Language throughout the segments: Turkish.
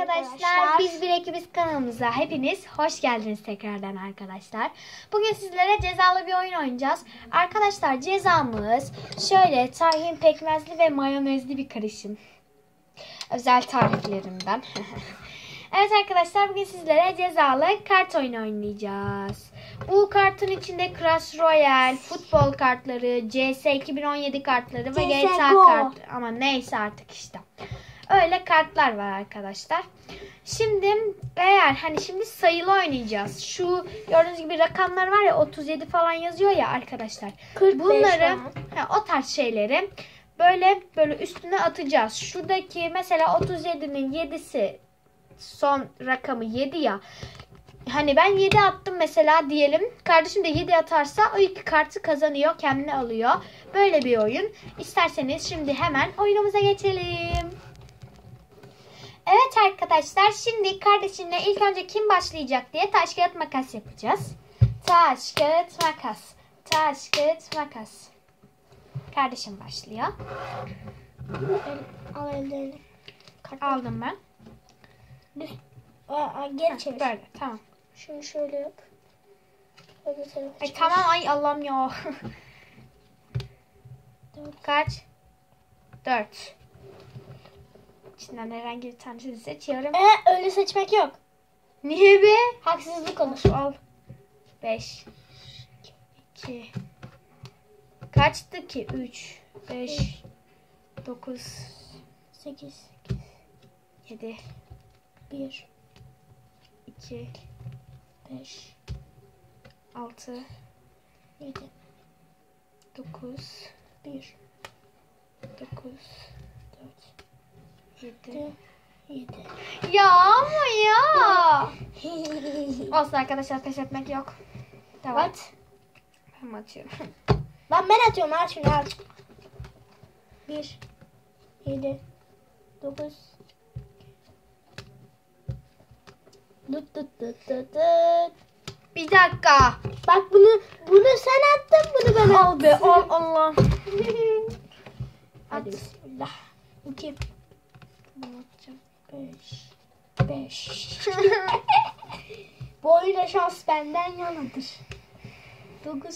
arkadaşlar. Biz bir ekibiz kanalımıza hepiniz hoş geldiniz tekrardan arkadaşlar. Bugün sizlere cezalı bir oyun oynayacağız. Arkadaşlar cezamız şöyle tahin pekmezli ve mayonezli bir karışım. Özel tariflerimden. evet arkadaşlar bugün sizlere cezalı kart oyunu oynayacağız. Bu kartın içinde Clash Royale, futbol kartları, CS 2017 kartları ve. GTA kart ama neyse artık işte. Öyle kartlar var arkadaşlar. Şimdi eğer hani şimdi sayılı oynayacağız. Şu gördüğünüz gibi rakamlar var ya 37 falan yazıyor ya arkadaşlar. 45 Bunları ha, o tarz şeyleri böyle böyle üstüne atacağız. Şuradaki mesela 37'nin 7'si son rakamı 7 ya. Hani ben 7 attım mesela diyelim. Kardeşim de 7 atarsa o iki kartı kazanıyor, kendine alıyor. Böyle bir oyun. İsterseniz şimdi hemen oyunumuza geçelim. Evet arkadaşlar şimdi kardeşimle ilk önce kim başlayacak diye taş kağıt makas yapacağız. Taş kağıt makas. Taş kağıt makas. Kardeşim başlıyor. Al ellerini. Aldım ben. Aa, geri çevir. Böyle tamam. Şunu şöyle yap. Ay tamam ay Allah'ım ya. Kaç? Dört içinden herhangi bir tanesini seçiyorum. Ee, öyle seçmek yok. Niye be? Haksızlık olur. Al. 5 2 Kaçtı ki? 3 5 9 8 7 1 2 5 6 7 9 1 9 ya ama ya. Olsun arkadaşlar pes etmek yok. Devam. At. Ben atıyorum. Lan ben atıyorum al şunu al. Bir. Yedi. Dokuz. Dıt dıt dıt dıt dıt. Bir dakika. Bak bunu bunu sen attın bunu ben attım. Al be al Allah. Hadi bismillah. İki. 5, 5. Bu oyunda şans benden yanadır. 9,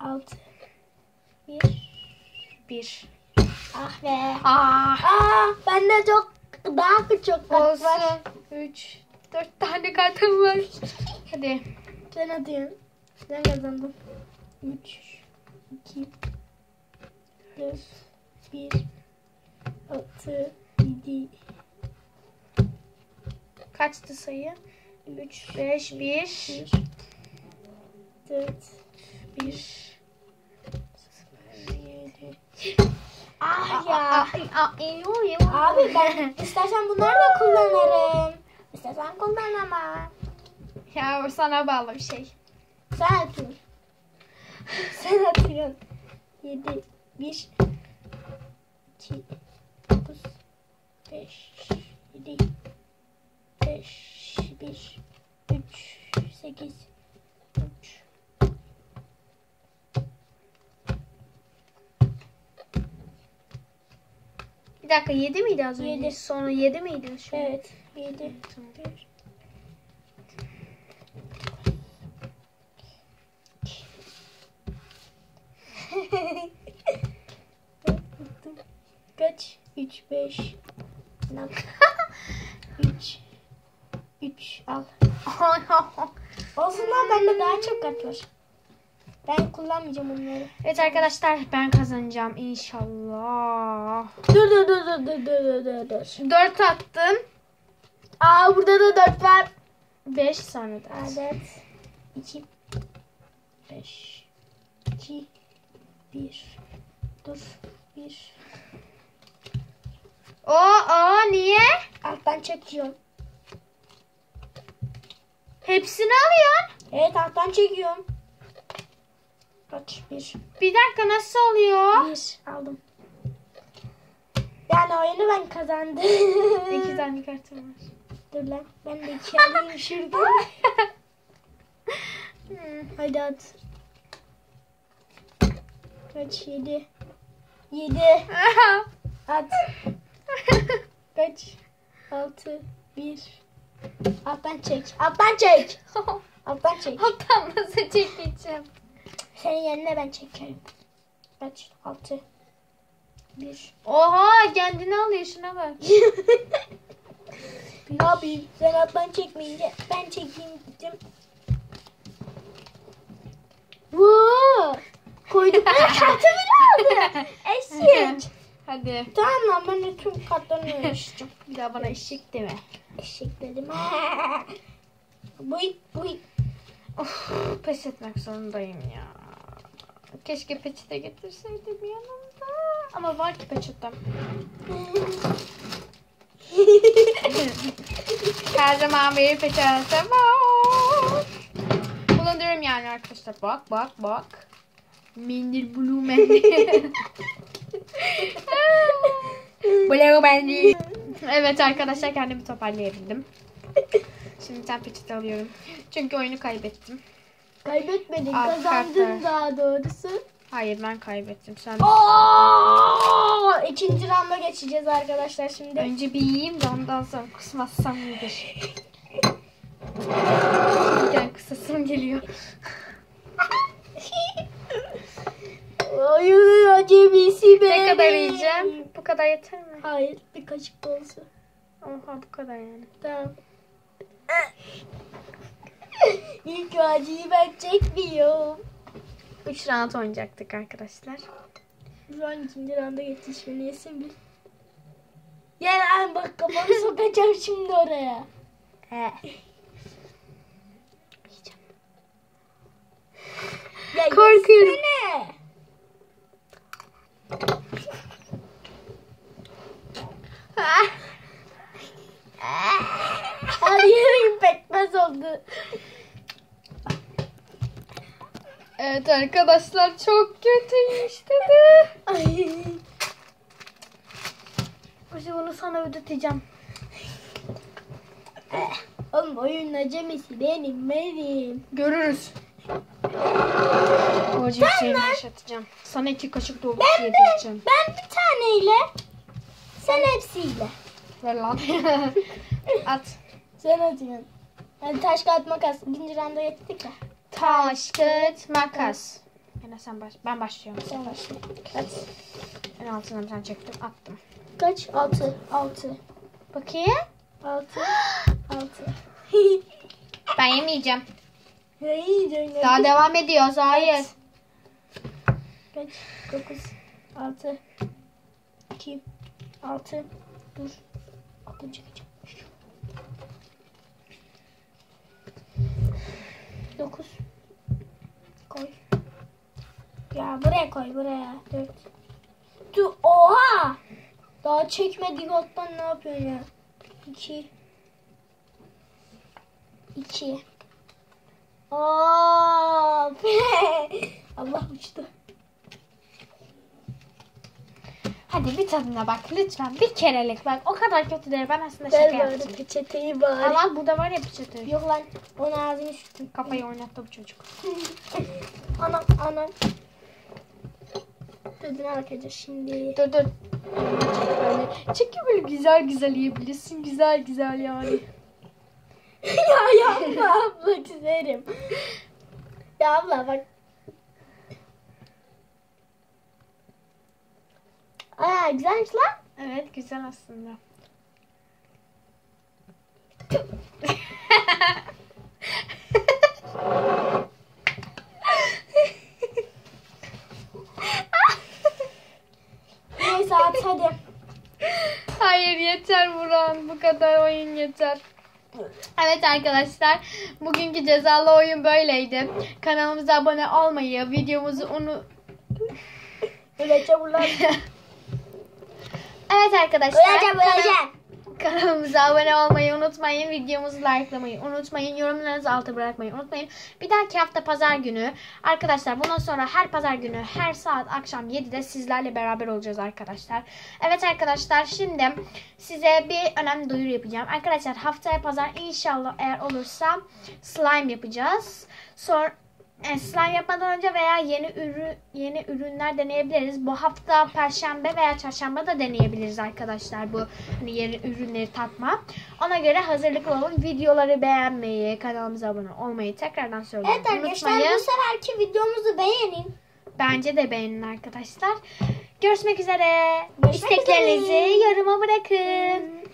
6, 1. Bir. Ah be. Ah. Aa, bende çok daha çok kart var. Üç. Dört tane kartım var. Hadi. Sen atıyorsun. Sen kazandın. 3, 2, 4, 1, 6, 7, Kaçtı sayı? Üç, beş, bir. 1, 4, 1, 7. Ah ya. Ah, ah, iyi. Abi ben istersen bunları da kullanırım. İstersen kullanamam. Ya o sana bağlı bir şey. Sen atıyorsun. Sen atıyorsun. 7, 1, 2, 9, 5, 7, 5, 1, 3, 8, 3. Bir dakika yedi miydi az önce? Yedi. Sonu yedi miydi? Şu Evet. 7, Tamam. 1. Kaç? 3, 5. 3. 3 al. Olsun lan bende daha çok kart var. Ben kullanmayacağım onları. evet arkadaşlar ben kazanacağım inşallah. Dur dur dur dur dur dur dur dur. Dört attım. Aa burada da 4 var. Beş. Aa 4. 2. 5. 2. 1. Dur. 1. O o niye? Alttan çekiyorum. Hepsini alıyorsun. Evet alttan çekiyorum. Kaç? 1. Bir dakika nasıl oluyor? 1 aldım. Yani oyunu ben kazandım. İki tane kartım var. Dur lan. Ben de iki alayım şurada. Hadi at. Kaç? 7. 7. At. Kaç? 6 1 Alttan çek. Alttan çek. Alttan çek. Alttan nasıl çekeceğim? Senin yerine ben çekerim. Kaç? 6 1 Oha kendini alıyor şuna bak. Yapayım? Sen alttan çekmeyince ben çekeyim dedim. Vuu! Koydum. Kartımı aldı. Eşek. Hadi. tamam lan ben de tüm kartlarını yarışacağım. Bir daha bana eşek deme. Eşek dedim. Buy buy. Of, pes etmek zorundayım ya. Keşke peçete getirseydim yanımda. Ama var ki peçetem. Her zaman bir peçete var. Bulundururum yani arkadaşlar. Bak bak bak. Mendil blue mendil. Blue mendil. Evet arkadaşlar kendimi toparlayabildim. Şimdi sen peçete alıyorum. Çünkü oyunu kaybettim. Kaybetmedin. Al, kazandın kartlar. daha doğrusu. Hayır ben kaybettim. Sen Oo! İkinci rounda geçeceğiz arkadaşlar şimdi. önce bir yiyeyim de ondan sonra kusmazsam iyidir. Şimdiden kısasım geliyor. Oyun acemisi benim. Ne kadar yiyeceğim? Bu kadar yeter mi? Hayır bir kaşık dolusu. Oha bu kadar yani. Tamam. İlk acıyı ben çekmiyorum. 3 round oynayacaktık arkadaşlar. Şu an ikinci rounda yetişmeliyesin bir. Gel lan bak kafamı sokacağım şimdi oraya. He. Korkuyorum. Yerim pekmez oldu. Evet arkadaşlar çok kötüymüş dedi. Ay. Kızı bunu sana ödeteceğim. Oğlum oyunun acemisi benim benim. Görürüz. Acı Hüseyin'i yaşatacağım. Sana iki kaşık de yedireceğim. ben bir taneyle sen hepsiyle. Ver lan. At. Sen atıyorsun. Yani taş kağıt makas. İkinci randa geçtik ya. Taş, kağıt, makas. Yine sen baş ben başlıyorum. Sen başla. At. En altına bir tane çektim. Attım. Kaç? Altı. Altı. Bakayım. Altı. Altı. Ben yemeyeceğim. İyi canım. Daha devam ediyoruz. Hayır. Kaç? Dokuz. Altı. İki. Altı. Dur. Altını çekeceğim. Dokuz. Koy. Ya buraya koy buraya. Dört. Dur. Oha! Daha çekmedik alttan ne yapıyorsun ya? İki. İki. Aa, Allah uçtu. Hadi bir tadına bak lütfen. Bir kerelik bak. O kadar kötü değil. Ben aslında şaka yaptım. peçeteyi bari. Al burada var ya peçete. Yok lan onun ağzını sürdüm. Kafayı oynattı bu çocuk. anam anam. Dur bakacağız şimdi. Dur dur. Çünkü böyle güzel güzel yiyebilirsin. Güzel güzel yani. ya yapma abla güzelim. Ya abla bak. Aa güzelmiş lan. Evet güzel aslında. Neyse at hadi. Hayır yeter Buran. Bu kadar oyun yeter. Evet arkadaşlar. Bugünkü cezalı oyun böyleydi. Kanalımıza abone olmayı, videomuzu unu... Öyle çabular. Evet arkadaşlar. Öleceğim öleceğim. Kanalımıza abone olmayı unutmayın. Videomuzu likelamayı unutmayın. Yorumlarınızı alta bırakmayı unutmayın. Bir dahaki hafta pazar günü. Arkadaşlar bundan sonra her pazar günü her saat akşam 7'de sizlerle beraber olacağız arkadaşlar. Evet arkadaşlar şimdi size bir önemli duyuru yapacağım. Arkadaşlar haftaya pazar inşallah eğer olursa slime yapacağız. Sonra e, slime yapmadan önce veya yeni ürün yeni ürünler deneyebiliriz. Bu hafta perşembe veya çarşamba da deneyebiliriz arkadaşlar bu hani yeni ürünleri tatma. Ona göre hazırlıklı olun. Videoları beğenmeyi, kanalımıza abone olmayı tekrardan söylüyorum. Evet arkadaşlar Unutmayın. bu seferki videomuzu beğenin. Bence de beğenin arkadaşlar. Görüşmek üzere. Görüşmek İsteklerinizi üzere. yoruma bırakın.